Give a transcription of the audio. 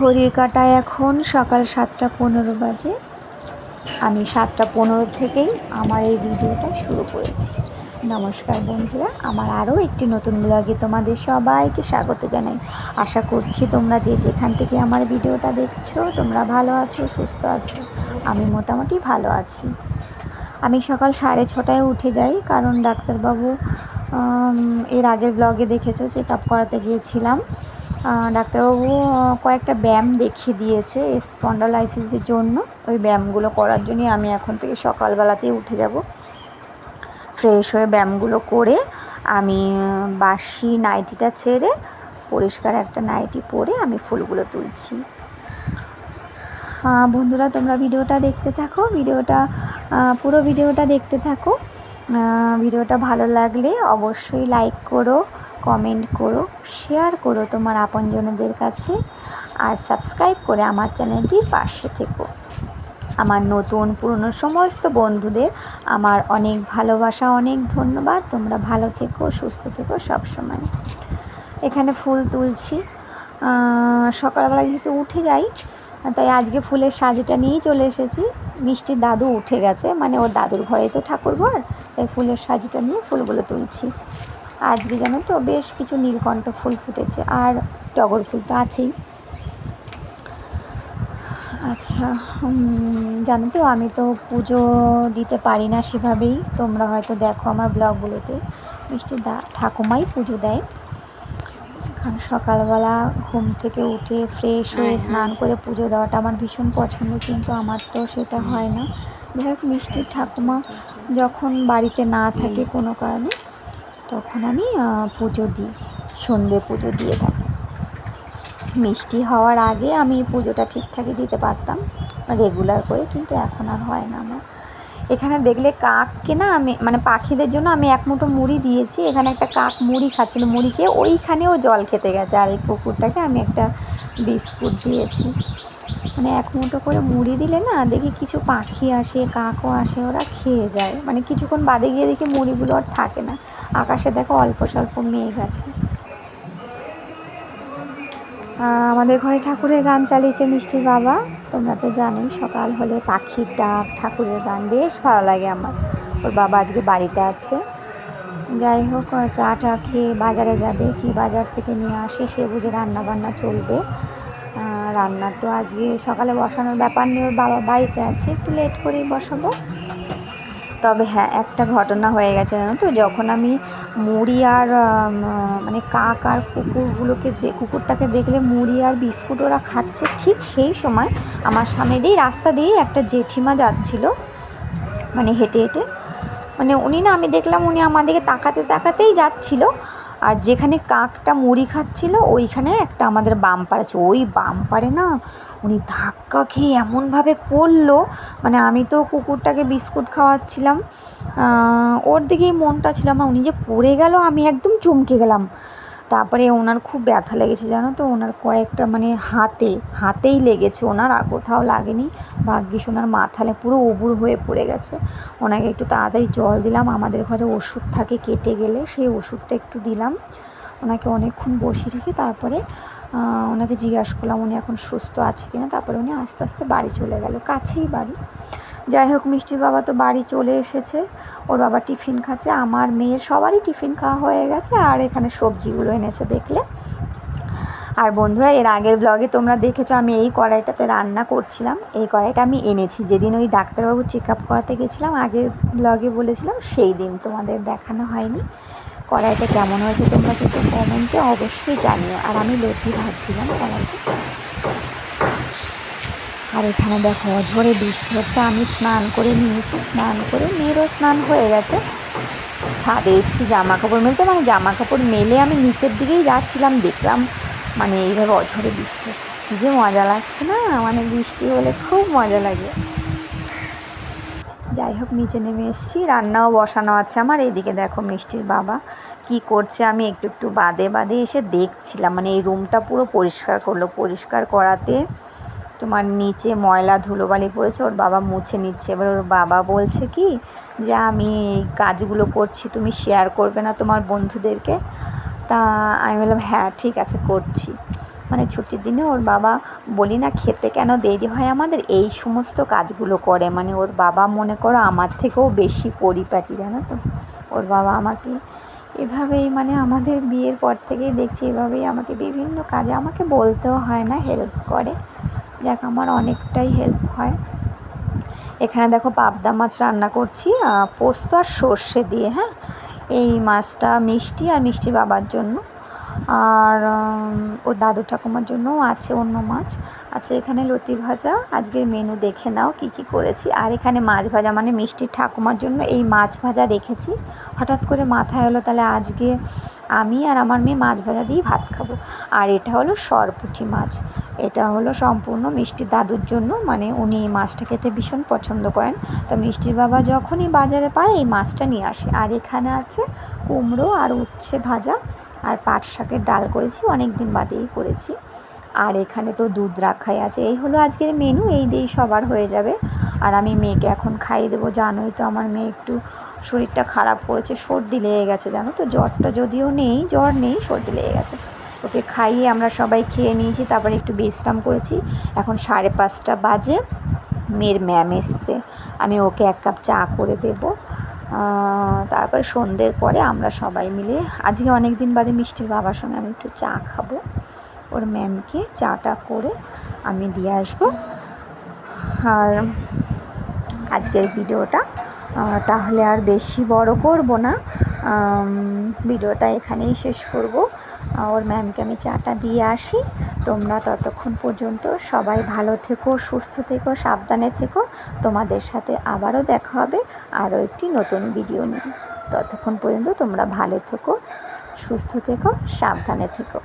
ঘড়ির কাটায় এখন সকাল সাতটা পনেরো বাজে। আমি সাতটা পনেরো থেকেই আমার এই ভিডিওটা শুরু করেছি। নমস্কার বন্ধুরা, আমার আরও একটি নতুন ব্লগে তোমাদের সবাইকে স্বাগত জানাই। আশা করছি তোমরা যে যেখান থেকে আমার ভিডিওটা দেখছ, তোমরা ভালো আছো, সুস্থ আছো, আমি মোটামুটি ভালো আছি। আমি সকাল সাড়ে ছটায় উঠে যাই, কারণ ডাক্তারবাবু এর আগের ব্লগে দেখেছ চেক আপ করাতে গিয়েছিলাম। ডাক্তারবাবু কয়েকটা ব্যায়াম দেখিয়ে দিয়েছে স্পন্ডালাইসিসের জন্য। ওই ব্যায়ামগুলো করার জন্যই আমি এখন থেকে সকালবেলাতেই উঠে যাব। ফ্রেশ হয়ে ব্যায়ামগুলো করে আমি বাসি নাইটিটা ছেড়ে, পরিষ্কার একটা নাইটি পরে আমি ফুলগুলো তুলছি। বন্ধুরা, তোমরা ভিডিওটা দেখতে থাকো, ভিডিওটা পুরো ভিডিওটা দেখতে থাকো। ভিডিওটা ভালো লাগলে অবশ্যই লাইক করো কমেন্ট করো শেয়ার করো তোমার আপনজনদের কাছে, আর সাবস্ক্রাইব করে আমার চ্যানেলটির পাশে থেকো। আমার নতুন পুরনো সমস্ত বন্ধুদের আমার অনেক ভালোবাসা, অনেক ধন্যবাদ। তোমরা ভালো থেকো, সুস্থ থেকো সবসময়। এখানে ফুল তুলছি। সকালবেলা যেহেতু উঠে যাই, তাই আজকে ফুলের সাজিটা নিয়েই চলে এসেছি। মিষ্টির দাদু উঠে গেছে মানে ওর দাদুর ঘরে তো ঠাকুর ঘর তাই ফুলের সাজিটা নিয়ে ফুলগুলো তুলছি। আজকে জানো তো বেশ কিছু নীলকণ্ঠ ফুল ফুটেছে আর টগর ফুল তো আছেই। আচ্ছা জানো তো আমি তো পুজো দিতে পারি না সেভাবেই। তোমরা হয়তো দেখো আমার ব্লগগুলোতে মিষ্টি দা ঠাকুমাই পুজো দেয়। এখন সকালবেলা ঘুম থেকে উঠে ফ্রেশ হয়ে স্নান করে পুজো দেওয়াটা আমার ভীষণ পছন্দ কিন্তু আমার তো সেটা হয় না। যাই হোক মিষ্টির ঠাকুমা যখন বাড়িতে না থাকে কোনো কারণে তখন আমি পুজো দিই সন্ধে পুজো দিয়ে থাকি। মিষ্টি হওয়ার আগে আমি পুজোটা ঠিকঠাকই দিতে পারতাম রেগুলার করে, কিন্তু এখন আর হয় না আমার। এখানে দেখলে কাককে না আমি মানে পাখিদের জন্য আমি এক মুঠো মুড়ি দিয়েছি, এখানে একটা কাক মুড়ি খাচ্ছিল, মুড়ি খেয়ে ওইখানেও জল খেতে গেছে, আর এই কুকুরটাকে আমি একটা বিস্কুট দিয়েছি। মানে এক মুঠো করে মুড়ি দিলে না দেখি কিছু পাখি আসে কাকও আসে, ওরা খেয়ে যায়। মানে কিছুক্ষণ বাদে গিয়ে দেখি মুড়িগুলো আর থাকে না। আকাশে দেখো অল্প স্বল্প মেঘ আছে। আমাদের ঘরে ঠাকুরের গান চালিয়েছে মিষ্টির বাবা। তোমরা তো জানোই, সকাল হলে পাখির ডাক, ঠাকুরের গান বেশ ভালো লাগে আমার। ওর বাবা আজকে বাড়িতে আছে। যাই হোক, চা টা খেয়ে বাজারে যাবে, কি বাজার থেকে নিয়ে আসে সে বুঝে রান্না বান্না চলবে। রান্না তো আজকে সকালে বসানোর ব্যাপার নিয়ে ওর বাবা বাড়িতে আছে, একটু লেট করেই বসাবো। তবে হ্যাঁ একটা ঘটনা হয়ে গেছে জানো তো, যখন আমি মুড়ি আর মানে কাক আর কুকুরগুলোকে কুকুরটাকে দেখলে মুড়ি আর বিস্কুট ওরা খাচ্ছে, ঠিক সেই সময় আমার সামনে দিয়েই রাস্তা দিয়েই একটা জেঠিমা যাচ্ছিল মানে হেঁটে হেঁটে। মানে উনি না, আমি দেখলাম উনি আমাদেরকে তাকাতে তাকাতেই যাচ্ছিল আর যেখানে কাকটা মুড়ি খাচ্ছিল, ওইখানে একটা আমাদের বাম্পার আছে। ওই বাম্পারে না উনি ধাক্কা খেয়ে এমনভাবে পড়ল মানে আমি তো কুকুরটাকে বিস্কুট খাওয়াচ্ছিলাম। ওর দিকেই মনটা ছিল আমার। উনি যে পড়ে গেল, আমি একদম চমকে গেলাম। তারপরে ওনার খুব ব্যথা লেগেছে, জানো তো? ওনার কয়েকটা মানে হাতে, হাতেই লেগেছে ওনার আর কোথাও লাগেনি। ভাগ্যিস ওনার মাথালে পুরো উবুর হয়ে পড়ে গেছে। ওনাকে একটু তাড়াতাড়ি জল দিলাম, আমাদের ঘরে ওষুধ থাকে কেটে গেলে, সেই ওষুধটা একটু দিলাম। ওনাকে অনেকক্ষণ বসিয়ে রেখে তারপরে ওনাকে জিজ্ঞাসা করলাম উনি এখন সুস্থ আছে কিনা? তারপরে উনি আস্তে আস্তে বাড়ি চলে গেল, কাছেই বাড়ি। যাই হোক, মিষ্টির বাবা তো বাড়ি চলে এসেছে। ওর বাবা টিফিন খাচ্ছে, আমার মেয়ের সবারই টিফিন খাওয়া হয়ে গেছে, আর এখানে সবজিগুলো এনেছে দেখলে। আর বন্ধুরা, এর আগের ব্লগে তোমরা দেখেছ, আমি এই কড়াইটাতে রান্না করছিলাম। এই কড়াইটা আমি এনেছি। যেদিন ওই ডাক্তারবাবু চেক আপ করাতে গেছিলাম, আগের ব্লগে বলেছিলাম, সেই দিন তোমাদের দেখানো হয়নি। কড়াইটা কেমন হয়েছে তোমরা কিন্তু কমেন্টে অবশ্যই জানিও। আর আমি লতি ভাবছিলাম কড়াইটা আর এখানে দেখো ঝড়ে বৃষ্টি হচ্ছে, আমি স্নান করে নিয়েছি, স্নান করে মেয়েরও স্নান হয়ে গেছে। ছাদে এসেছি জামা কাপড় মেলতে মানে জামা কাপড় মেলে আমি নিচের দিকেই যাচ্ছিলাম, দেখলাম মানে এইভাবে অঝরে বৃষ্টি হচ্ছে। কী যে মজা লাগছে না? মানে বৃষ্টি হলে খুব মজা লাগে। যাই হোক, নিচে নেমে এসেছি, রান্নাও বসানো আছে আমার। এইদিকে দেখো মিষ্টির বাবা কি করছে, আমি একটু একটু বাদে বাদে এসে দেখছিলাম। মানে এই রুমটা পুরো পরিষ্কার করল, পরিষ্কার করাতে তোমার নিচে ময়লা ধুলোবালি পড়েছে, ওর বাবা মুছে নিচ্ছে। এবার ওর বাবা বলছে কি যে, আমি এই কাজগুলো করছি, তুমি শেয়ার করবে না তোমার বন্ধুদেরকে? তা আমি বললাম হ্যাঁ ঠিক আছে, করছি। মানে ছুটির দিনে ওর বাবা বলি, না, খেতে কেন দেরি হয় আমাদের? এই সমস্ত কাজগুলো করে। মানে ওর বাবা মনে করো আমার থেকেও বেশি পরিপাটি, জানো তো? ওর বাবা আমাকে এভাবেই মানে আমাদের বিয়ের পর থেকেই দেখছি, এভাবেই আমাকে বিভিন্ন কাজে আমাকে বলতেও হয় না হেল্প করে। যাক আমার অনেকটাই হেল্প হয়। এখানে দেখো পাবদা মাছ রান্না করছি পোস্ত আর সর্ষে দিয়ে হ্যাঁ? এই মাছটা মিষ্টি আর মিষ্টি বাবার জন্য। আর ওর দাদু ঠাকুমার জন্যও আছে অন্য মাছ। আচ্ছা এখানে লতি ভাজা, আজকের মেনু দেখে নাও কি কি করেছি। আর এখানে মাছ ভাজা মানে মিষ্টির ঠাকুমার জন্য এই মাছ ভাজা রেখেছি। হঠাৎ করে মাথায় হলো তাহলে আজকে আমি আর আমার মেয়ে মাছ ভাজা দিয়ে ভাত খাব। আর এটা হলো সরপুঁটি মাছ। এটা হলো সম্পূর্ণ মিষ্টি দাদুর জন্য। মানে উনি এই মাছটা খেতে ভীষণ পছন্দ করেন। তো মিষ্টির বাবা যখনই বাজারে পায় এই মাছটা নিয়ে আসে। আর এখানে আছে কুমড়ো আর উচ্ছে ভাজা। আর পাট শাকের ডাল করেছি অনেক দিন বাদেই করেছি। আর এখানে তো দুধ রাখাই আছে। এই হলো আজকের মেনু এই দিয়েই সবার হয়ে যাবে। আর আমি মেয়েকে এখন খাইয়ে দেবো, জানোই তো আমার মেয়ে একটু শরীরটা খারাপ করেছে, সর্দি লেগে গেছে, জানো তো? জ্বরটা যদিও নেই, জ্বর নেই, সর্দি লেগে গেছে। ওকে খাইয়ে আমরা সবাই খেয়ে নিয়েছি, তারপরে একটু বিশ্রাম করেছি। এখন সাড়ে পাঁচটা বাজে, মেয়ের ম্যাম এসছে। আমি ওকে এক কাপ চা করে দেবো। তারপরে সন্ধ্যের পরে আমরা সবাই মিলে, আজকে অনেক দিন বাদে মিষ্টির বাবার সঙ্গে আমি একটু চা খাব। ওর ম্যামকে চাটা করে আমি দিয়ে আসব। আর আজকের ভিডিওটা তাহলে আর বেশি বড় করব না। ভিডিওটা এখানেই শেষ করব। ওর ম্যামকে আমি চাটা দিয়ে আসি। তোমরা ততক্ষণ পর্যন্ত সবাই ভালো থেকো, সুস্থ থেকো, সাবধানে থেকো। তোমাদের সাথে আবারও দেখা হবে আরও একটি নতুন ভিডিও নিয়ে। ততক্ষণ পর্যন্ত তোমরা ভালো থেকো, সুস্থ থেকো, সাবধানে থেকো।